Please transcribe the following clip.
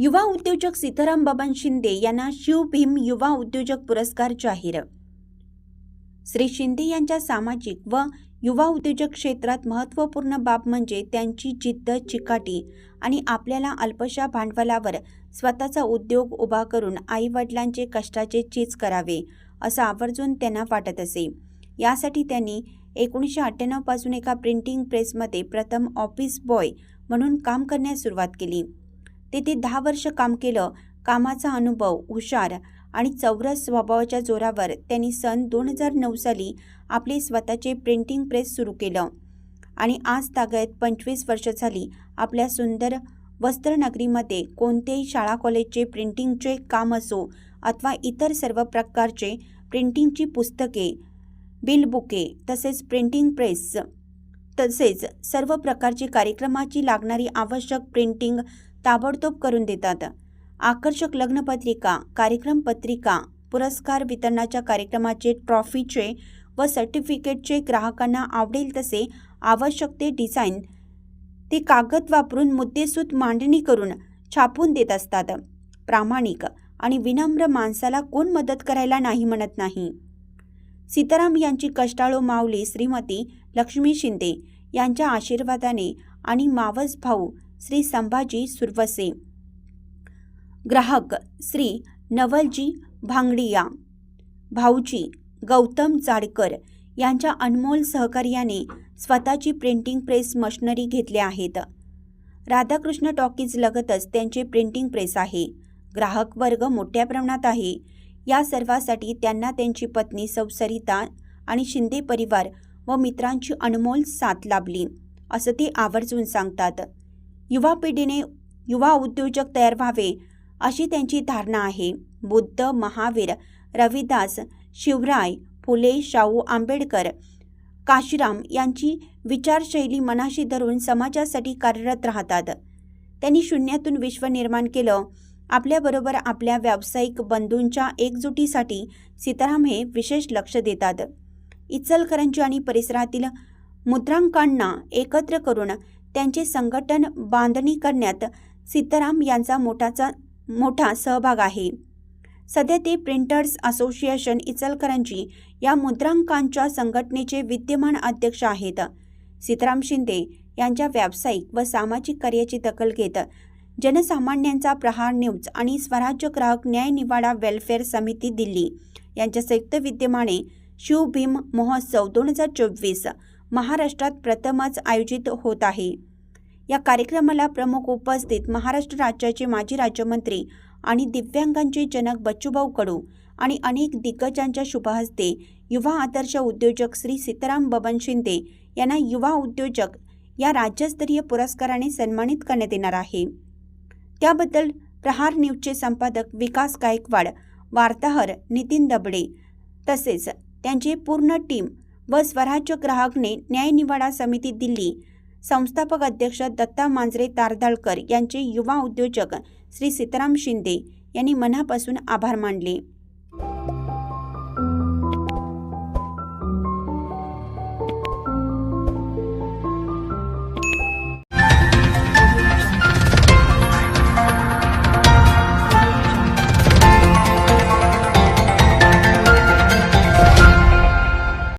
युवा उद्योजक सीताराम बबन शिंदे यांना शिवभीम युवा उद्योजक पुरस्कार जाहीर. श्री शिंदे यांच्या सामाजिक व युवा उद्योजक क्षेत्रात महत्त्वपूर्ण बाब म्हणजे त्यांची जिद्द चिकाटी आणि आपल्याला अल्पशा भांडवलावर स्वतःचा उद्योग उभा करून आईवडिलांचे कष्टाचे चीज करावे असं आवर्जून त्यांना वाटत असे. यासाठी त्यांनी एकोणीसशे अठ्ठ्याण्णवपासून एका प्रिंटिंग प्रेसमध्ये प्रथम ऑफिस बॉय म्हणून काम करण्यास सुरुवात केली. तेथे दहा वर्ष काम केलं. कामाचा अनुभव हुशार आणि चौरस स्वभावाच्या जोरावर त्यांनी सन दोन हजार नऊ साली आपले स्वतःचे प्रिंटिंग प्रेस सुरू केलं. आणि आज तागत पंचवीस वर्ष झाली आपल्या सुंदर वस्त्रनगरीमध्ये कोणतेही शाळा कॉलेजचे प्रिंटिंगचे काम असो अथवा इतर सर्व प्रकारचे प्रिंटिंगची पुस्तके बिलबुके तसेच प्रिंटिंग प्रेस तसेच सर्व प्रकारची कार्यक्रमाची लागणारी आवश्यक प्रिंटिंग ताबडतोब करून देतात. आकर्षक लग्नपत्रिका कार्यक्रम पत्रिका पुरस्कार वितरणाच्या कार्यक्रमाचे ट्रॉफीचे व सर्टिफिकेटचे ग्राहकांना आवडेल तसे आवश्यक ते डिझाईन ते कागद वापरून मुद्देसूद मांडणी करून छापून देत असतात. प्रामाणिक आणि विनम्र माणसाला कोण मदत करायला नाही म्हणत नाही. सीताराम यांची कष्टाळू माऊली श्रीमती लक्ष्मी शिंदे यांच्या आशीर्वादाने आणि मावस भाऊ श्री संभाजी सुरवसे. ग्राहक श्री नवलजी भांगडिया. भाऊजी गौतम जाडकर यांच्या अनमोल सहकार्याने स्वतःची प्रिंटिंग प्रेस मशनरी घेतल्या आहेत. राधाकृष्ण टॉकीज लगतच त्यांचे प्रिंटिंग प्रेस आहे. ग्राहक वर्ग मोठ्या प्रमाणात आहे. या सर्वासाठी त्यांना त्यांची पत्नी सौसरिता आणि शिंदे परिवार व मित्रांची अनमोल साथ लाभली असं ते आवर्जून सांगतात. युवा पिढीने युवा उद्योजक तयार व्हावे अशी त्यांची धारणा आहे. बुद्ध महावीर रविदास शिवराय फुले शाहू आंबेडकर काशीराम यांची विचारशैली मनाशी धरून समाजासाठी कार्यरत राहतात. त्यांनी शून्यातून विश्व निर्माण केलं. आपल्याबरोबर आपल्या व्यावसायिक बंधूंच्या एकजुटीसाठी सीताराम हे विशेष लक्ष देतात. इचलकरंजी आणि परिसरातील मुद्रांकांना एकत्र करून त्यांचे संघटन बांधणी करण्यात सीताराम यांचा मोठाचा मोठा सहभाग आहे. सध्या ते प्रिंटर्स असोसिएशन इचलकरंजी या मुद्रांकांच्या संघटनेचे विद्यमान अध्यक्ष आहेत. सीताराम शिंदे यांच्या व्यावसायिक व सामाजिक कार्याची दखल घेत जनसामान्यांचा प्रहार न्यूज आणि स्वराज्य ग्राहक न्याय निवाडा वेलफेअर समिती दिल्ली यांच्या संयुक्त विद्यमाने शिवभीम महोत्सव दोन हजार चोवीस महाराष्ट्रात प्रथमच आयोजित होत आहे. या कार्यक्रमाला प्रमुख उपस्थित महाराष्ट्र राज्याचे माजी राज्यमंत्री आणि दिव्यांगांचे जनक बच्चूभाऊ कडू आणि अनेक दिग्गजांच्या शुभहस्ते युवा आदर्श उद्योजक श्री सीताराम बबन शिंदे यांना युवा उद्योजक या राज्यस्तरीय पुरस्काराने सन्मानित करण्यात येणार आहे. त्याबद्दल प्रहार न्यूजचे संपादक विकास गायकवाड वार्ताहर नितीन दबडे तसेच त्यांची पूर्ण टीम व स्वराज्य ग्राहकने न्यायनिवाडा समिती दिल्ली. संस्थापक अध्यक्ष दत्ता मांजरे तारदाळकर यांचे युवा उद्योजक श्री सीताराम शिंदे यांनी मनापासून आभार मानले.